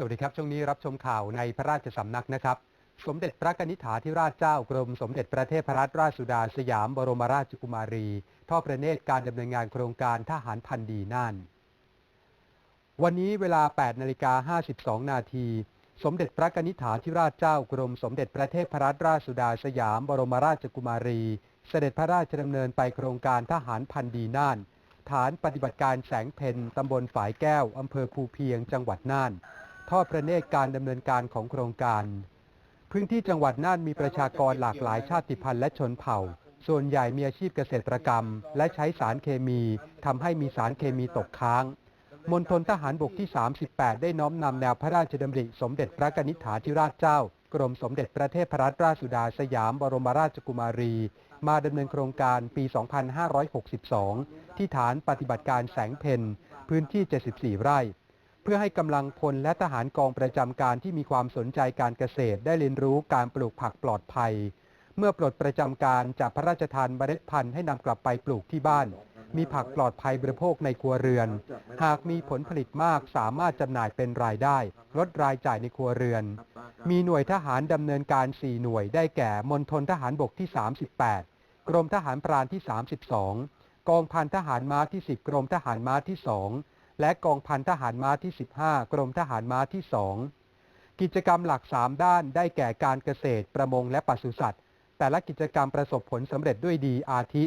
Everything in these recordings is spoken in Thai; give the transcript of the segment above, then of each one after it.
สวัสดีครับ ช่วงนี้รับชมข่าวในพระราชสำนักนะครับ สมเด็จพระกนิษฐาธิราชเจ้ากรมสมเด็จพระเทพรัตนราชสุดาสยามบรมราชกุมารี ทอดพระเนตรการดำเนินงานโครงการทหารพันดีน่าน วันนี้เวลา 8นาฬิกา52 นาที สมเด็จพระกนิษฐาธิราชเจ้ากรมสมเด็จพระเทพรัตนราชสุดาสยามบรมราชกุมารี เสด็จพระราชดำเนินไปโครงการทหารพันดีน่าน ฐานปฏิบัติการแสงเพนตำบลฝายแก้วอำเภอภูเพียงจังหวัดน่าน ทอดพระเนตรการดำเนินการของโครงการ พื้นที่จังหวัดน่านมีประชากรหลากหลายชาติพันธุ์และชนเผ่า ส่วนใหญ่มีอาชีพเกษตรกรรม และใช้สารเคมีทำให้มีสารเคมีตกค้างมณฑลทหารบกที่ 38 ได้น้อมนำแนวพระราชดำริ สมเด็จพระกนิษฐาธิราชเจ้า กรมสมเด็จพระเทพรัตนราชสุดาสยามบรมราชกุมารี มาดำเนินโครงการปี 2562 ที่ฐานปฏิบัติการแสงเพนพื้นที่ 74 ไร่ พื่อให้กำลังพลและทหารกองประจำการที่มีความสนใจการเกษตรได้เรียนรู้การปลูกผักปลอดภัย เมื่อปลดประจำการจากพระราชทานเมล็ดพันธุ์ให้นำกลับไปปลูกที่บ้าน มีผักปลอดภัยบริโภคในครัวเรือน หากมีผลผลิตมากสามารถจำหน่ายเป็นรายได้ ลดรายจ่ายในครัวเรือน มีหน่วยทหารดำเนินการ 4 หน่วยได้แก่มณฑลทหารบกที่ 38 กรมทหารพรานที่ 32 กองพันทหารม้าที่ 10 กรมทหารม้าที่ 2 และกองพันทหารม้าที่ 15 กรมทหารม้าที่ 2 กิจกรรมหลัก 3 ด้านได้แก่การเกษตร ประมงและปศุสัตว์ แต่ละกิจกรรมประสบผลสำเร็จด้วยดีอาทิ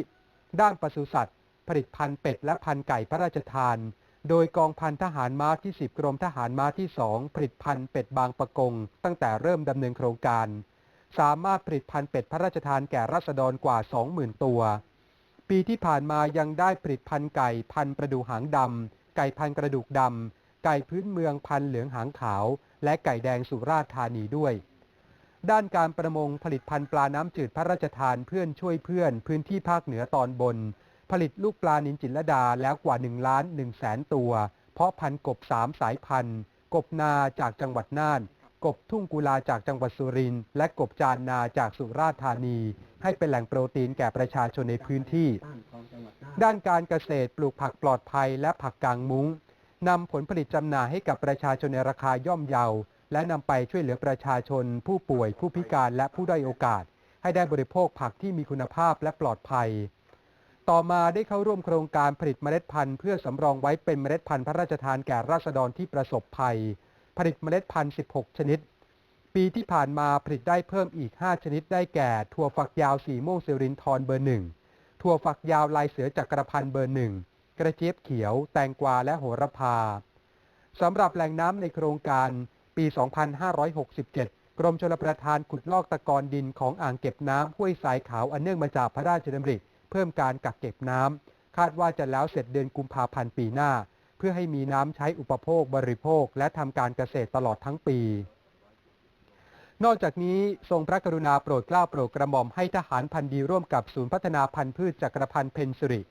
ด้านปศุสัตว์ ผลิตพันธุ์เป็ดและพันธุ์ไก่พระราชทาน โดยกองพันทหารม้าที่ 10 กรมทหารม้าที่ 2 ผลิตพันธุ์เป็ดบางประกง ตั้งแต่เริ่มดำเนินโครงการ สามารถผลิตพันธุ์เป็ดพระราชทานแก่รัษฎรกว่า 20,000 ตัว ปีที่ผ่านมายังได้ผลิตพันธุ์ไก่พันธุ์ประดูหางดำ ไก่พันกระดูกดำ ไก่พื้นเมืองพันเหลืองหางขาว และไก่แดงสุราษฎร์ธานีด้วย ด้านการประมงผลิตพันธุ์ปลาน้ำจืดพระราชทานเพื่อนช่วยเพื่อน พื้นที่ภาคเหนือตอนบน ผลิตลูกปลานินจินละดาแล้วกว่า1ล้าน1แสนตัว เพาะพันกบ3สายพันธุ์ กบนาจากจังหวัดน่าน กบทุ่งกุลาจากจังหวัดสุรินทร์และกบจานนาจากสุราษฎร์ธานี ให้เป็นแหล่งโปรตีนแก่ประชาชนในพื้นที่ ด้านการเกษตรปลูกผักปลอดภัยและผักกางมุง้งนำผลผลิตจำหน่ายให้กับประชาชนในราคาย่อมเยา และนำไปช่วยเหลือประชาชน ผู้ป่วย ผู้พิการและผู้ด้อยโอกาส ให้ได้บริโภคผักที่มีคุณภาพและปลอดภัย ต่อมาได้เข้าร่วมโครงการผลิตเมล็ดพันธุ์เพื่อสำรองไว้เป็นเมล็ดพันธุ์พระราชทานแก่ราษฎรที่ประสบภัย ผลิตเมล็ดพันธุ์ 16 ชนิด ปีที่ผ่านมาผลิตได้เพิ่มอีก 5 ชนิดได้แก่ ถั่วฝักยาวสีม่วงเซรินทรเบอร์หนึ่งถั่วฝักยาวลายเสือจักรพันธ์เบอร์หนึ่งกระเจี๊ยบเขียว แตงกวาและโหระพาสำหรับแหล่งน้ำในโครงการปี 2567 กรมชลประทานขุดลอกตะกอนดินของอ่างเก็บน้ำห้วยสายขาวอันเนื่องมาจากพระราชดำริ เพิ่มการกักเก็บน้ำคาดว่าจะแล้วเสร็จเดือนกุมภาพันธ์ปีหน้า พื่อให้มีน้ำใช้อุปโภคบริโภค และทำการเกษตรตลอดทั้งปี นอกจากนี้ทรงพระกรุณาโปรดเกล้าโปรดกระหม่อมให้ทหารพันธุ์ดีร่วมกับศูนย์พัฒนาพันธุ์พืชจักรพันธ์เพนสุริ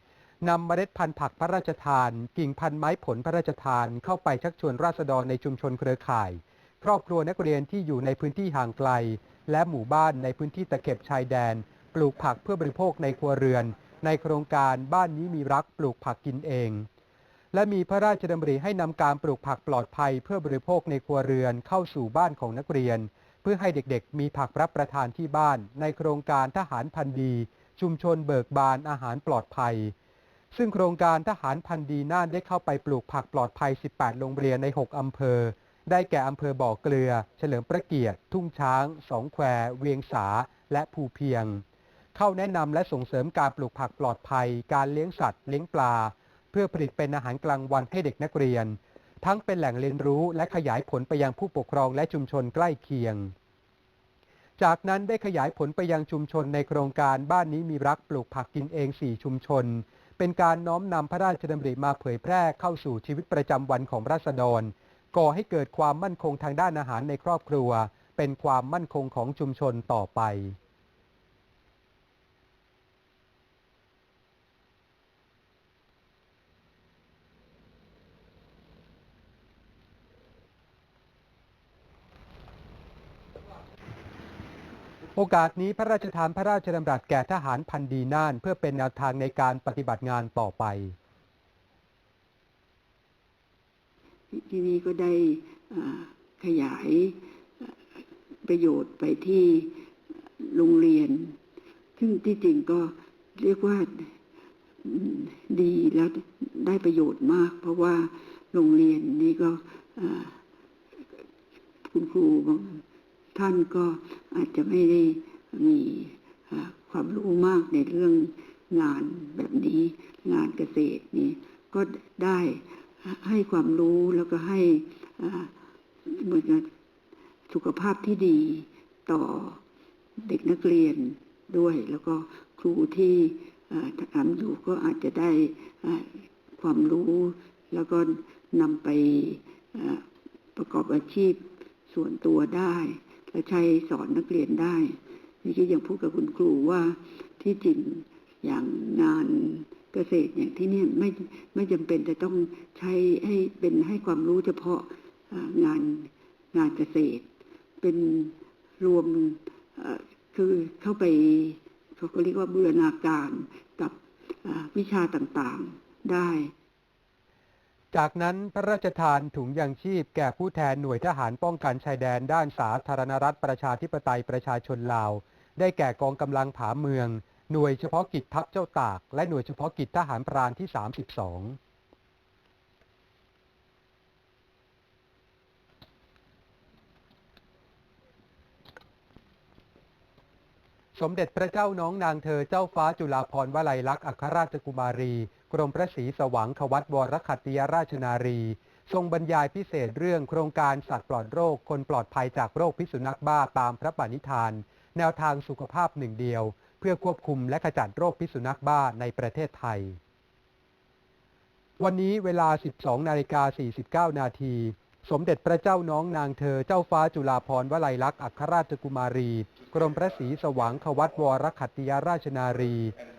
นำเมล็ดพันธุ์ผักพระราชทาน กิ่งพันธุ์ไม้ผลพระราชทาน เข้าไปชักชวนราษฎรในชุมชนเครือข่าย ครอบครัวนักเรียนที่อยู่ในพื้นที่ห่างไกล และหมู่บ้านในพื้นที่ตะเข็บชายแดน ปลูกผักเพื่อบริโภคในครัวเรือน ในโครงการบ้านนี้มีรักปลูกผักกินเอง และมีพระราชดำริให้นำการปลูกผักปลอดภัยเพื่อบริโภคในครัวเรือนเข้าสู่บ้านของนักเรียน เพื่อให้เด็กๆ มีผักรับประทานที่บ้าน ในโครงการทหารพันธีชุมชนเบิกบานอาหารปลอดภัย ซึ่งโครงการทหารพันธีน่านได้เข้าไปปลูกผักปลอดภัย 18 โรงเรียนใน 6 อำเภอ ได้แก่อำเภอบ่อเกลือ เฉลิมพระเกียรติ ทุ่งช้าง สองแควเวียงสา และภูเพียง เข้าแนะนำและส่งเสริมการปลูกผักปลอดภัย การเลี้ยงสัตว์ เลี้ยงปลา เพื่อผลิตเป็นอาหารกลางวันให้เด็กนักเรียน ทั้งเป็นแหล่งเรียนรู้และขยายผลไปยังผู้ปกครองและชุมชนใกล้เคียง จากนั้นได้ขยายผลไปยังชุมชนในโครงการบ้านนี้มีรักปลูกผักกินเอง 4 ชุมชน เป็นการน้อมนำพระราชดำริมาเผยแพร่เข้าสู่ชีวิตประจำวันของราษฎร ก่อให้เกิดความมั่นคงทางด้านอาหารในครอบครัว เป็นความมั่นคงของชุมชนต่อไป โอกาสนี้พระราชทานพระราชดำรัสแก่ทหารพันดีน่าน เพื่อเป็นแนวทางในการปฏิบัติงานต่อไป ที่นี่ก็ได้ขยายประโยชน์ไปที่โรงเรียน ซึ่งที่จริงก็เรียกว่าดีแล้วได้ประโยชน์มาก เพราะว่าโรงเรียนนี่ก็คุณครู ท่านก็อาจจะไม่ได้มีความรู้มากในเรื่องงานแบบนี้งานเกษตรนี่ก็ได้ให้ความรู้แล้วก็ให้เหมือนกับสุขภาพที่ดีต่อเด็กนักเรียนด้วย แล้วก็ครูที่ทำอยู่ก็อาจจะได้ความรู้ แล้วก็นำไปประกอบอาชีพส่วนตัวได้ และใช้สอนนักเรียนได้นี่ก็ยังพูดกับคุณครูว่าที่จริงอย่างงานเกษตรอย่างที่นี่ไม่ไม่จำเป็นจะต้องใช้ให้เป็นให้ความรู้เฉพาะงานงานเกษตร เป็นรวมคือเข้าไปเขาก็เรียกว่าบูรณาการกับวิชาต่างๆได้ จากนั้นพระราชทานถุงยางชีพแก่ผู้แทนหน่วยทหารป้องกันชายแดนด้านสาธารณรัฐประชาธิปไตยประชาชนลาว ได้แก่กองกำลังผาเมือง หน่วยเฉพาะกิจทัพเจ้าตาก และหน่วยเฉพาะกิจทหารพรานที่ 32สมเด็จพระเจ้าน้องนางเธอเจ้าฟ้าจุฬาภรณ์วลัยลักษณ์อัครราชกุมารี กรมพระศรีสวังควัตวรคัตติยราชนารี ทรงบรรยายพิเศษเรื่องโครงการสัตว์ปลอดโรค คนปลอดภัยจากโรคพิษสุนัขบ้าตามพระปณิธาน แนวทางสุขภาพหนึ่งเดียว เพื่อควบคุมและขจัดโรคพิษสุนัขบ้าในประเทศไทย วันนี้เวลา 12 นาฬิกา 49 นาที สมเด็จพระเจ้าน้องนางเธอเจ้าฟ้าจุฬาภรณ์วลัยลักษณ์อัครราชกุมารี กรมพระศรีสวังควัตวรคัตติยราชนารี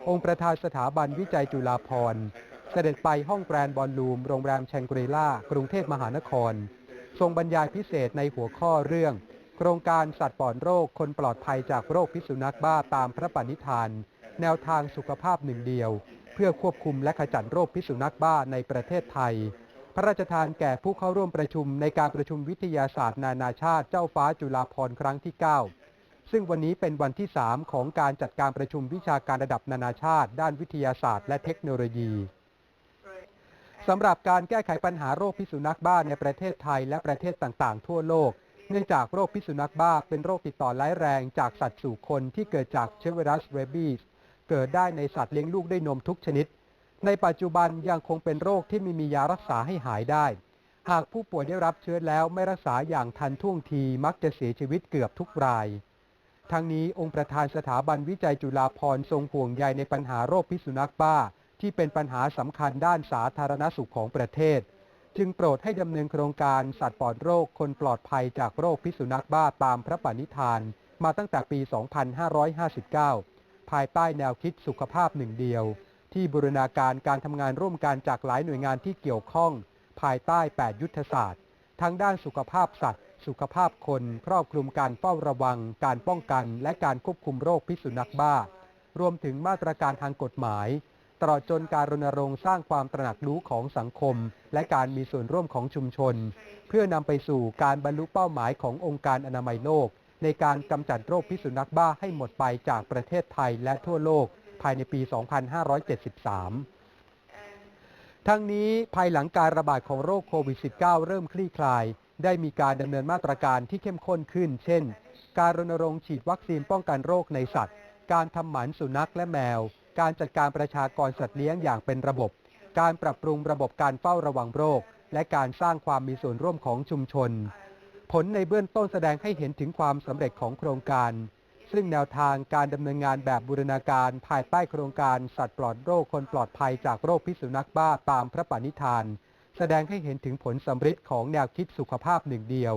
องค์ประธานสถาบันวิจัยจุฬาภรณ์เสด็จไปห้องแกรนด์บอลลูม โรงแรมแชงกรีล่ากรุงเทพมหานคร ทรงบรรยายพิเศษในหัวข้อเรื่อง โครงการสัตว์ปลอดโรคคนปลอดภัยจากโรคพิษสุนัขบ้าตามพระปณิธาน แนวทางสุขภาพหนึ่งเดียว เพื่อควบคุมและขจัดโรคพิษสุนัขบ้าในประเทศไทย พระราชทานแก่ผู้เข้าร่วมประชุมในการประชุมวิทยาศาสตร์นานาชาติเจ้าฟ้าจุฬาภรณ์ครั้งที่ 9 ซึ่งวันนี้เป็นวันที่ 3 ของการจัดการประชุมวิชาการระดับนานาชาติ ด้านวิทยาศาสตร์และเทคโนโลยีสำหรับการแก้ไขปัญหาโรคพิษสุนัขบ้าในประเทศไทยและประเทศต่างๆ ทั่วโลก เนื่องจากโรคพิษสุนัขบ้าเป็นโรคติดต่อร้ายแรงจากสัตว์สู่คนที่เกิดจากเชื้อไวรัสเรบีสเกิดได้ในสัตว์เลี้ยงลูกด้วยนมทุกชนิด ในปัจจุบันยังคงเป็นโรคที่ไม่มียารักษาให้หายได้ หากผู้ป่วยได้รับเชื้อแล้วไม่รักษาอย่างทันท่วงทีมักจะเสียชีวิตเกือบทุกราย ทั้งนี้องค์ประธานสถาบันวิจัยจุฬาภรณ์ทรงห่วงใยในปัญหาโรคพิษสุนัขบ้า ที่เป็นปัญหาสำคัญด้านสาธารณสุขของประเทศ จึงโปรดให้ดำเนินโครงการสัตว์ปลอดโรคคนปลอดภัยจากโรคพิษสุนัขบ้าตามพระปณิธาน มาตั้งแต่ปี 2559 ภายใต้แนวคิดสุขภาพหนึ่งเดียว ที่บูรณาการการทำงานร่วมกันจากหลายหน่วยงานที่เกี่ยวข้อง ภายใต้ 8 ยุทธศาสตร์ ทั้งด้านสุขภาพสัตว์ สุขภาพคน ครอบคลุมการเฝ้าระวัง การป้องกัน และการควบคุมโรคพิษสุนัขบ้า รวมถึงมาตรการทางกฎหมาย ตลอดจนการรณรงค์สร้างความตระหนักรู้ของสังคม และการมีส่วนร่วมของชุมชน เพื่อนำไปสู่การบรรลุเป้าหมายขององค์การอนามัยโลก ในการกำจัดโรคพิษสุนัขบ้าให้หมดไปจากประเทศไทยและทั่วโลก ภายในปี 2573 ทั้งนี้ภายหลังการระบาดของโรคโควิด -19 เริ่มคลี่คลาย ได้มีการดำเนินมาตรการที่เข้มข้นขึ้น เช่น การรณรงค์ฉีดวัคซีนป้องกันโรคในสัตว์ การทำหมันสุนัขและแมว การจัดการประชากรสัตว์เลี้ยงอย่างเป็นระบบ การปรับปรุงระบบการเฝ้าระวังโรค และการสร้างความมีส่วนร่วมของชุมชน ผลในเบื้องต้นแสดงให้เห็นถึงความสำเร็จของโครงการ ซึ่งแนวทางการดำเนินงานแบบบูรณาการภายใต้โครงการสัตว์ปลอดโรคคนปลอดภัยจากโรคพิษสุนัขบ้าตามพระปณิธาน แสดงให้เห็นถึงผลสำฤทธิ์ของแนวคิดสุขภาพหนึ่งเดียว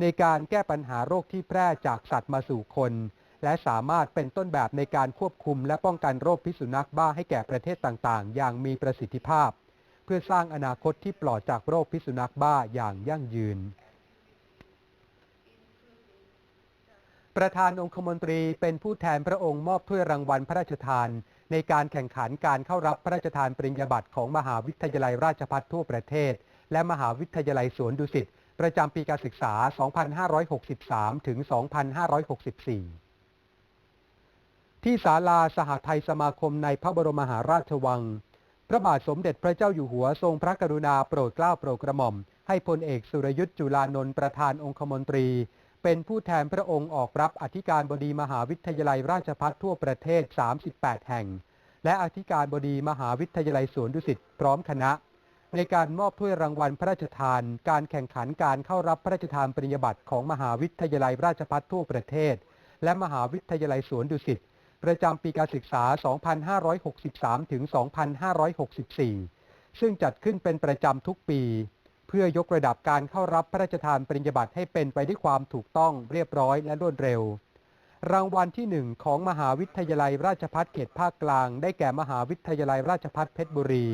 ในการแก้ปัญหาโรคที่แพร่จากสัตว์มาสู่คน และสามารถเป็นต้นแบบในการควบคุมและป้องกันโรคพิษสุนัขบ้าให้แก่ประเทศต่างๆ อย่างมีประสิทธิภาพ เพื่อสร้างอนาคตที่ปลอดจากโรคพิษสุนัขบ้าอย่างยั่งยืน ประธานองคมนตรีเป็นผู้แทนพระองค์มอบถ้วยรางวัลพระราชทาน ในการแข่งขันการเข้ารับพระราชทานปริญญาบัตรของมหาวิทยาลัยราชภัฏทั่วประเทศ และมหาวิทยาลัยสวนดุสิตประจำปีการศึกษา 2563 ถึง 2564 ที่ศาลาสหไทยสมาคมในพระบรมมหาราชวัง พระบาทสมเด็จพระเจ้าอยู่หัวทรงพระกรุณาโปรดเกล้าโปรดกระหม่อม ให้พลเอกสุรยุทธ์จุลานนท์ประธานองคมนตรี เป็นผู้แทนพระองค์ออกรับอธิการบดีมหาวิทยาลัยราชภัฏทั่วประเทศ 38 แห่ง และอธิการบดีมหาวิทยาลัยสวนดุสิตพร้อมคณะ ในการมอบถ้วยรางวัลพระราชทาน การแข่งขันการเข้ารับพระราชทานปริญญาบัตรของมหาวิทยาลัยราชภัฏทั่วประเทศ และมหาวิทยาลัยสวนดุสิตประจำปีการศึกษา 2563 ถึง 2564 ซึ่งจัดขึ้นเป็นประจำทุกปี เพื่อยกระดับการเข้ารับพระราชทานปริญญาบัตรให้เป็นไปด้วยความถูกต้องเรียบร้อยและรวดเร็ว รางวัลที่หนึ่งของมหาวิทยาลัยราชภัฏเขตภาคกลาง ได้แก่มหาวิทยาลัยราชภัฏเพชรบุรี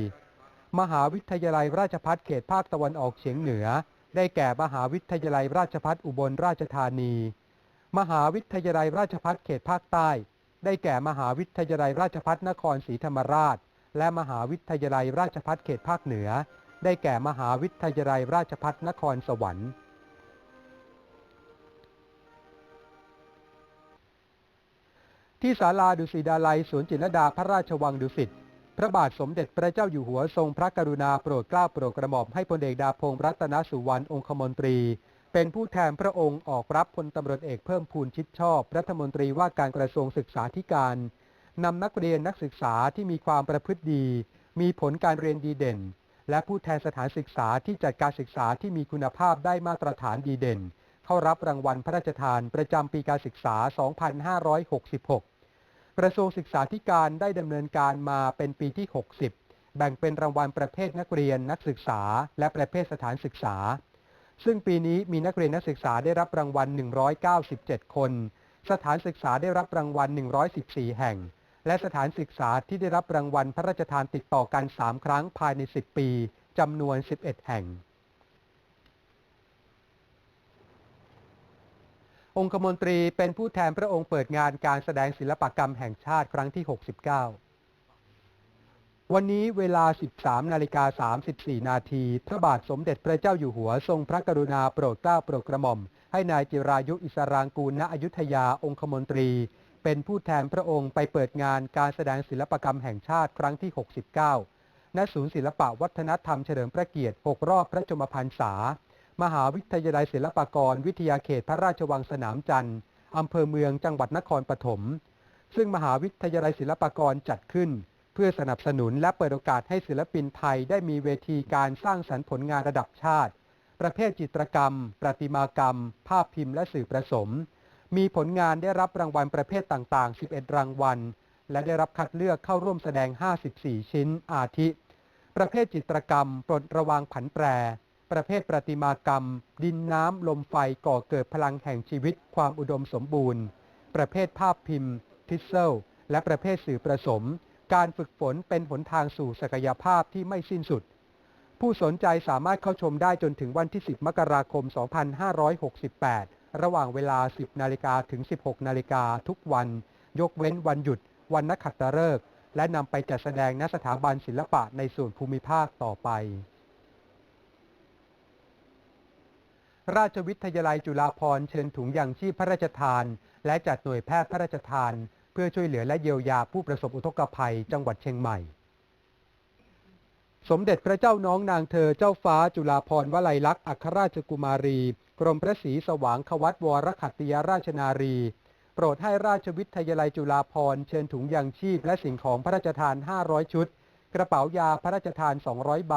มหาวิทยาลัยราชภัฏเขตภาคตะวันออกเฉียงเหนือ ได้แก่มหาวิทยาลัยราชภัฏอุบลราชธานี มหาวิทยาลัยราชภัฏเขตภาคใต้ ได้แก่มหาวิทยาลัยราชภัฏนครศรีธรรมราช และมหาวิทยาลัยราชภัฏเขตภาคเหนือ ได้แก่มหาวิทยาลัยราชภัฏนครสวรรค์ ที่ศาลาดุสิตดาลัยสวนจิตรลดาพระราชวังดุสิตพระบาทสมเด็จพระเจ้าอยู่หัวทรงพระกรุณาโปรดเกล้าโปรดกระหม่อมให้พลเอกดาพงษ์รัตนสุวรรณองคมนตรี เป็นผู้แทนพระองค์ออกรับพลตำรวจเอกเพิ่มพูนชิดชอบ รัฐมนตรีว่าการกระทรวงศึกษาธิการนำนักเรียนนักศึกษาที่มีความประพฤติดี มีผลการเรียนดีเด่น และผู้แทนสถานศึกษาที่จัดการศึกษาที่มีคุณภาพได้มาตรฐานดีเด่น เข้ารับรางวัลพระราชทานประจำปีการศึกษา 2566 กระทรวงศึกษาธิการได้ดำเนินการมาเป็นปีที่ 60 แบ่งเป็นรางวัลประเภทนักเรียนนักศึกษา และประเภทสถานศึกษา ซึ่งปีนี้มีนักเรียนนักศึกษาได้รับรางวัล 197 คน สถานศึกษาได้รับรางวัล 114 แห่ง และสถานศึกษาที่ได้รับรางวัลพระราชทานติดต่อกัน 3 ครั้งภายใน 10 ปีจำนวน 11 แห่ง องคมนตรีเป็นผู้แทนพระองค์เปิดงานการแสดงศิลปกรรมแห่งชาติครั้งที่ 69 วันนี้เวลา 13 นาฬิกา 34 นาที พระบาทสมเด็จพระเจ้าอยู่หัวทรงพระกรุณาโปรดเกล้าโปรดกระหม่อม ให้นายจิรายุอิสรางกูลณอยุธยาองคมนตรี เป็นผู้แทนพระองค์ไปเปิดงานการแสดงศิลปกรรมแห่งชาติครั้งที่ 69 ณ ศูนย์ศิลปวัฒนธรรมเฉลิมพระเกียรติ 6 รอบพระชมพรรษา มหาวิทยาลัยศิลปากร วิทยาเขตพระราชวังสนามจันทร์อำเภอเมืองจังหวัดนครปฐม ซึ่งมหาวิทยาลัยศิลปากรจัดขึ้น เพื่อสนับสนุนและเปิดโอกาสให้ศิลปินไทยได้มีเวทีการสร้างสรรค์ผลงานระดับชาติ ประเภทจิตรกรรม ประติมากรรม ภาพพิมพ์และสื่อประสม มีผลงานได้รับรางวัลประเภทต่าง ๆ 11 รางวัล และได้รับคัดเลือกเข้าร่วมแสดง 54 ชิ้น อาทิ ประเภทจิตรกรรม ปลดระวางผันแปร ประเภทประติมากรรม ดินน้ำ ลมไฟก่อเกิดพลังแห่งชีวิต ความอุดมสมบูรณ์ ประเภทภาพพิมพ์พิเซลและประเภทสื่อประสม การฝึกฝนเป็นหนทางสู่ศักยภาพที่ไม่สิ้นสุด ผู้สนใจสามารถเข้าชมได้จนถึงวันที่ 10 มกราคม 2568 ระหว่างเวลา 10 นาฬิกาถึง 16 นาฬิกาทุกวัน ยกเว้นวันหยุด วันนักขัตฤกษ์และนำไปจัดแสดงณสถาบันศิลปะในส่วนภูมิภาคต่อไป ราชวิทยาลัยจุฬาภรณ์เชิญถุงยางชีพพระราชทาน และจัดหน่วยแพทย์พระราชทาน เพื่อช่วยเหลือและเยียวยาผู้ประสบอุทกภัยจังหวัดเชียงใหม่ สมเด็จพระเจ้าน้องนางเธอเจ้าฟ้าจุฬาภรณ์วลัยลักษณ์อัครราชกุมารี กรมพระศรีสว่างควัตวรขัตติยราชนารี โปรดให้ราชวิทยาลัยจุฬาภรณ์เชิญถุงยางชีพและสิ่งของพระราชทาน 500 ชุด กระเป๋ายาพระราชทาน 200 ใบ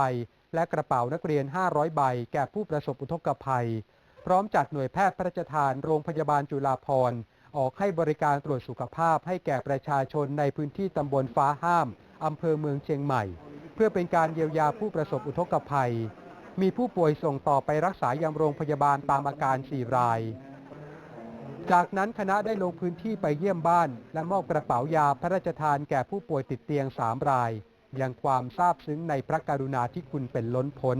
และกระเป๋านักเรียน 500 ใบ แก่ผู้ประสบอุทกภัย พร้อมจัดหน่วยแพทย์พระราชทานโรงพยาบาลจุฬาภรณ์ออกให้บริการตรวจสุขภาพให้แก่ประชาชนในพื้นที่ตำบลฟ้าห้ามอำเภอเมืองเชียงใหม่ เพื่อเป็นการเยียวยาผู้ประสบอุทกภัย มีผู้ป่วยส่งต่อไปรักษายังโรงพยาบาลตามอาการ 4 ราย จากนั้นคณะได้ลงพื้นที่ไปเยี่ยมบ้าน และมอบกระเป๋ายาพระราชทานแก่ผู้ป่วยติดเตียง 3 ราย ยังความซาบซึ้งในพระกรุณาที่คุณเป็นล้นพ้น